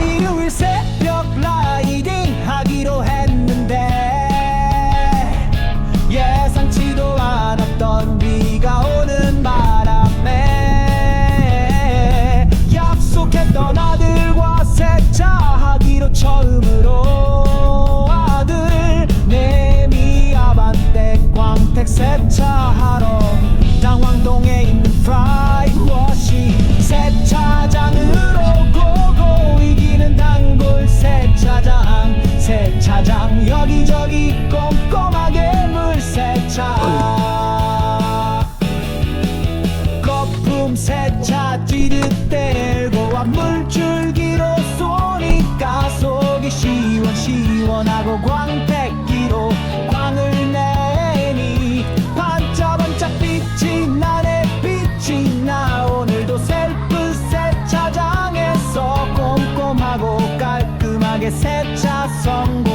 you will say 여기저기 꼼꼼하게 물세차. 거품 세차 찌릿 떼고 와 물줄기로 쏘니까 속이 시원시원하고 광택기로 광을 내니. 반짝반짝 빛이 나네 빛이 나. 오늘도 셀프 세차장에서 꼼꼼하고 깔끔하게 세차 성공.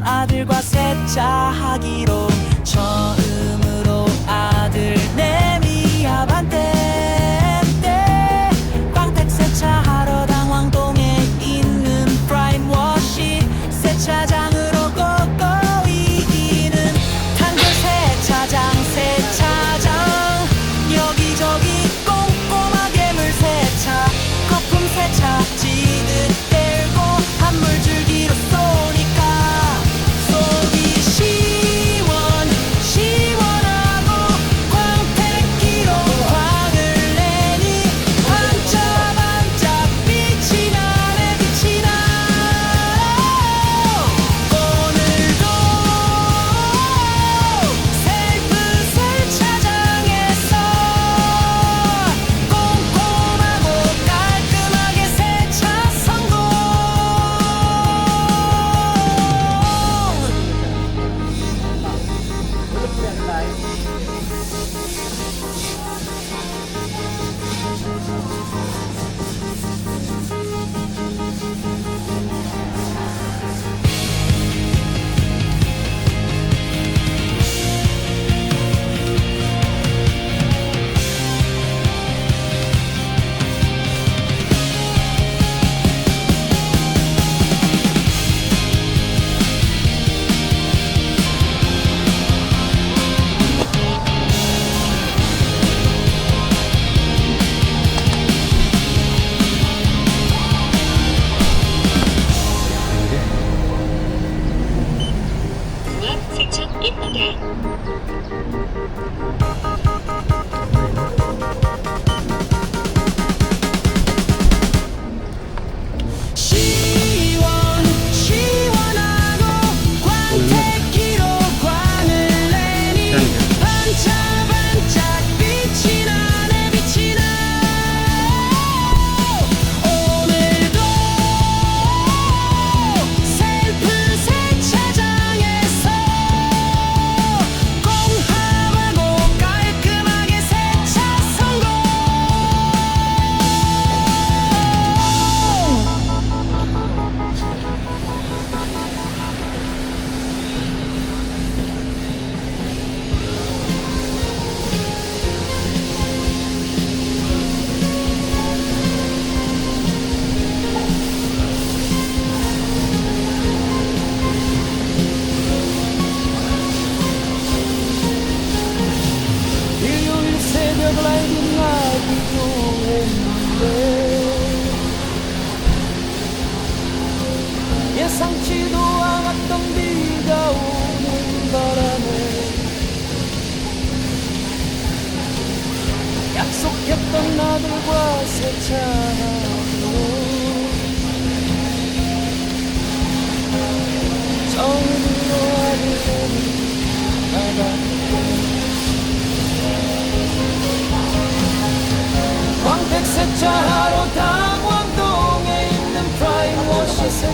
아들과 세차하기로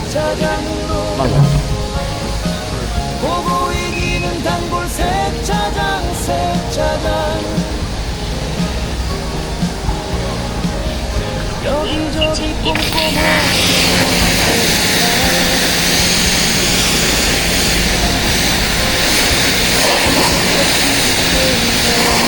세차장으로 보고 이기는 단골 세차장 세차장 여기저기 꼼꼼해 Yeah.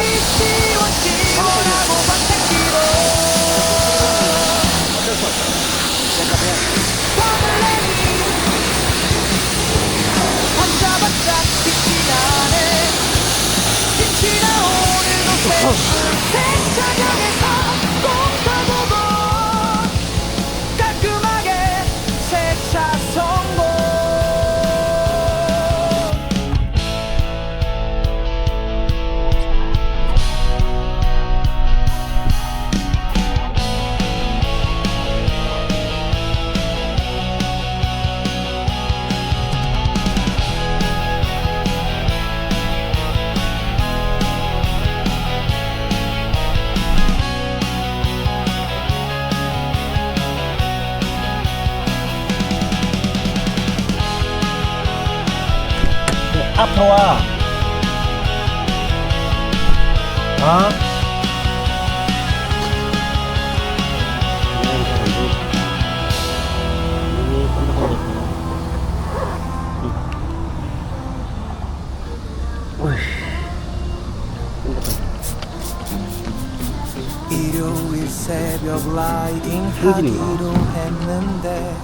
새벽 라이딩? 하기로 했는데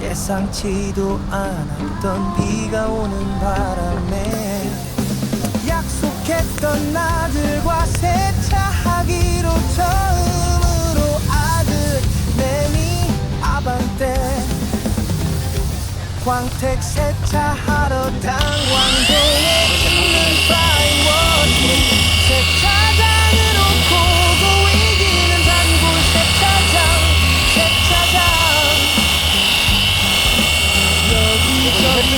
예상치도 않았던 비가 오는 바람에 약속했던 아들과 세차하기로 처음으로 아들 내미 아반떼 광택 세차하러 당광동에 있는 파이워시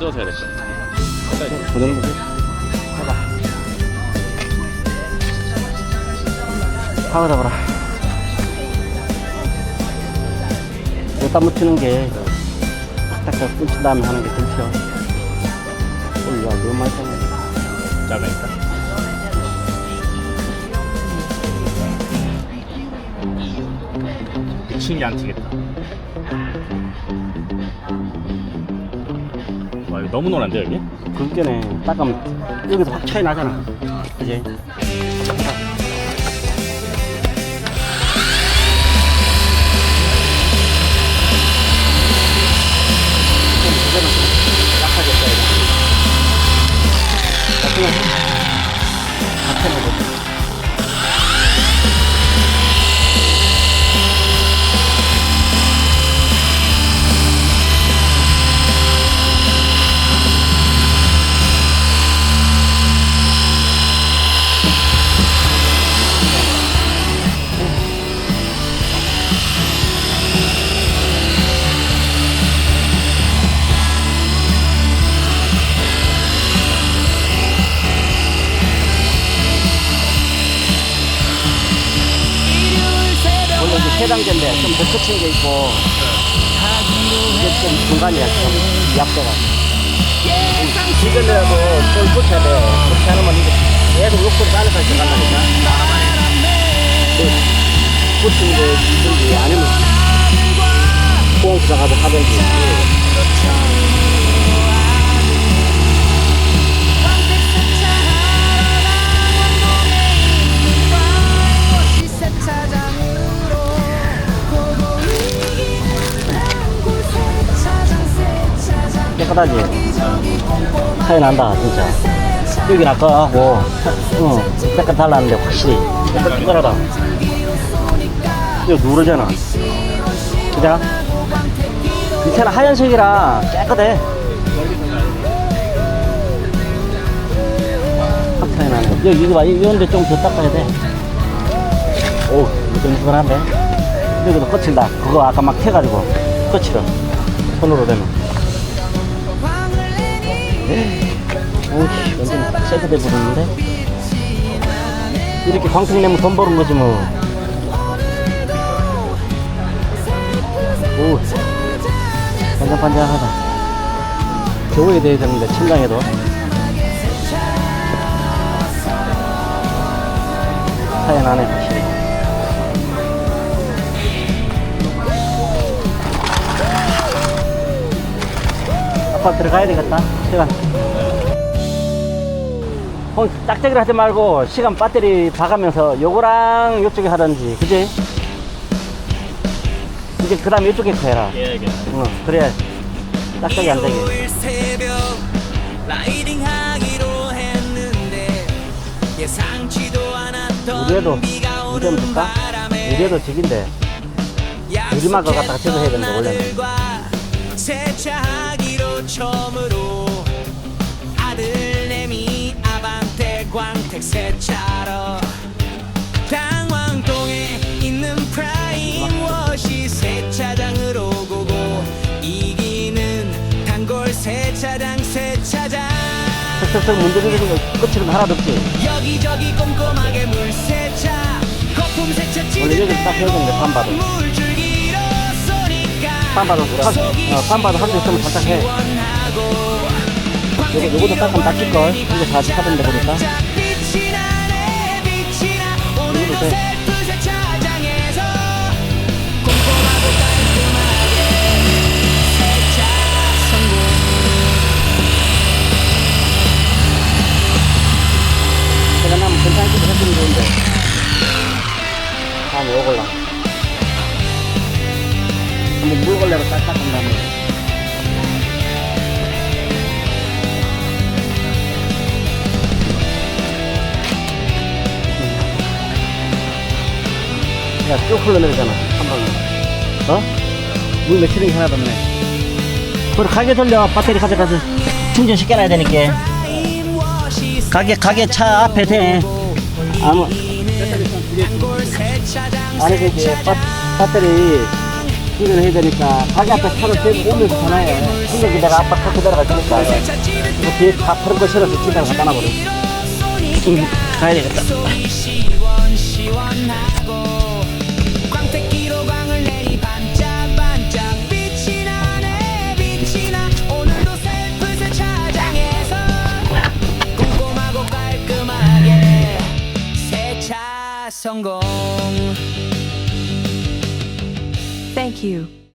뒤돌아서 해야 될 거야. 그 정도 해봐. 파워 잡아라. 여기다 묻히는 게 딱딱 묻힌 다음에 하는 게. 어, 야, 너무 많이 잖아 작으니까. 층이 안 튀겠다. 너무 노란데, 여기? 그 전에 닦으면 여기서 확 차이 나잖아. 그지? 약하게 써야 돼. 좀더 끝인 게 있고 이게 좀 중간이야. 좀 약도가. 지금이라도 좀 붙여야 돼. 그렇게 하면 이게 계속 욕구를 쌓여서 들어간다니까. 그 붙이는 게 있든지 아니면 보험수사 가서 하든지 깨끗하지? 차이 난다 진짜. 여기 아까하고 응 색깔 달랐는데 확실히. 깨끗하다. 이거 누르잖아. 그죠? 밑에는 하얀색이라 깨끗해. 확 차이 나는데. 여기 이거 봐. 이런데 좀 더 닦아야 돼오 무근무근한데? 여기도 거칠다. 그거 아까 막 캐가지고 거칠어. 손으로 되면 오씨 완전 새거 돼버렸는데 이렇게 광택 내면 돈 버는 거지 뭐 오, 반짝반짝하다. 겨울에 돼야 되는데, 천장에도. 하얀 안에 아빠 들어가야 되겠다. 시간. 형, 짝짝이를 하지 말고, 시간 배터리 봐가면서 요거랑 요쪽에 하든지, 그지? 이제 그 다음에 이쪽에 거 해라. 예, 알겠어. 응, 그래. 짝짝이 안 되게. 우리에도 비가 우리 좀 오는 줄까? 우리에도 직인데 우리만 그거 갖다가 쳐서 해야 되는데, 원래는. 처음으로 아들 내미 아반떼 광택 세차러 당왕동에 있는 프라임워시 세차장으로 고고 이기는 단골 세차장 세차장 슥슥슥 문제는 게 끝이는 하나도 없지. 여기저기 꼼꼼하게 물 세차 거품 세차 원래 여기 딱 해야 되는데, 반바도. 한- 어, 반바도 한대 있으면 살짝 해. 요거, 요것도 닦으면 닦일걸. 이거 다 하던데 보니까. 이거도 돼. 제가 나면 괜찮기도 했으면 좋은데. 다음에 요걸랑. 물걸레로 딱 닦은 다음에. 야, 쭉 흘러내리잖아, 한 방에. 어? 물 맺히는 게 하나도 없네. 그래, 가게 돌려. 배터리 가져가서 충전시켜놔야 되니까. 가게, 가게 차 앞에 대. 아무, 아니 그게 배, 배터리 충전해야 되니까 가게 앞에 차를 대고 오면서 전화해. 충전기 내가 아빠 타고 내려갈 테니까. 이거 뒤에 다 푸른 거 실어서 집에 갖다 놔버려. 응, 가야 되겠다. 성공 Thank you.